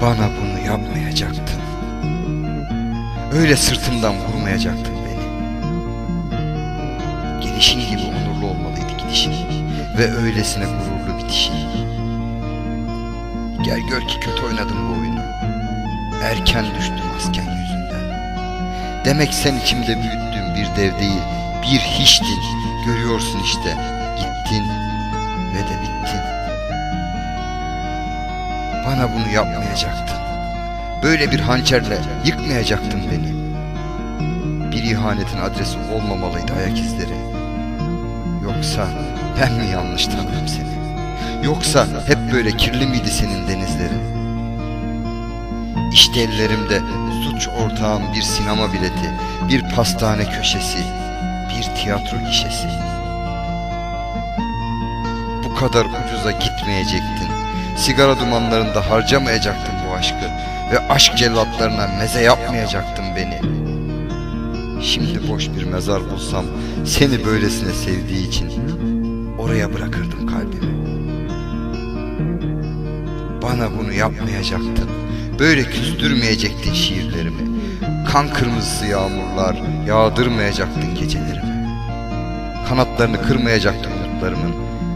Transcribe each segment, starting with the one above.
Bana bunu yapmayacaktın. Öyle sırtımdan vurmayacaktın beni. Gelişin gibi onurlu olmalıydı gidişin ve öylesine gururlu bitişin. Gel gör ki kötü oynadım bu oyunu. Erken düştüm masken yüzünden. Demek sen içimde büyüttüğün bir dev değil, bir hiçtin. Görüyorsun işte, gittin ve de bittin. Bana bunu yapmayacaktın. Böyle bir hançerle yıkmayacaktın beni. Bir ihanetin adresi olmamalıydı ayak izleri. Yoksa ben mi yanlış tanıdım seni? Yoksa hep böyle kirli miydi senin denizlerin? İşte ellerimde suç ortağım bir sinema bileti, bir pastane köşesi, bir tiyatro gişesi. Bu kadar ucuza gitmeyecektin. Sigara dumanlarında harcamayacaktın bu aşkı ve aşk cellatlarına meze yapmayacaktın beni. Şimdi boş bir mezar bulsam seni böylesine sevdiği için oraya bırakırdım kalbimi. Bana bunu yapmayacaktın. Böyle küstürmeyecektin şiirlerimi. Kan kırmızısı yağmurlar yağdırmayacaktın gecelerimi. Kanatlarını kırmayacaktın umutlarımın.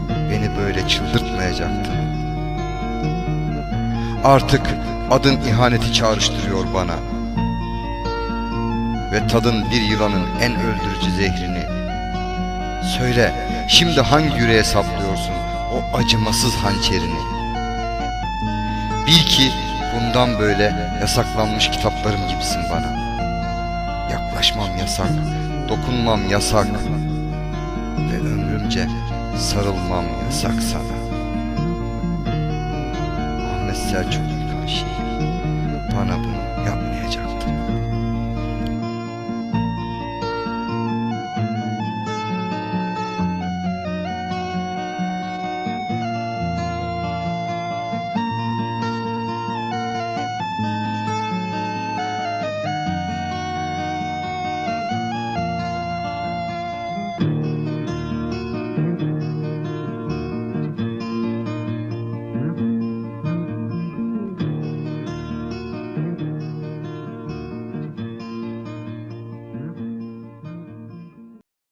Beni böyle çıldırtmayacaktın. Artık adın ihaneti çağrıştırıyor bana. Ve tadın bir yılanın en öldürücü zehrini. Söyle, şimdi hangi yüreğe saplıyorsun o acımasız hançerini? Bil ki bundan böyle yasaklanmış kitaplarım gibisin bana. Yaklaşmam yasak, dokunmam yasak ve ömrümce sarılmam yasak sana. Ahmet Selçuk Yıkaşı bana bunu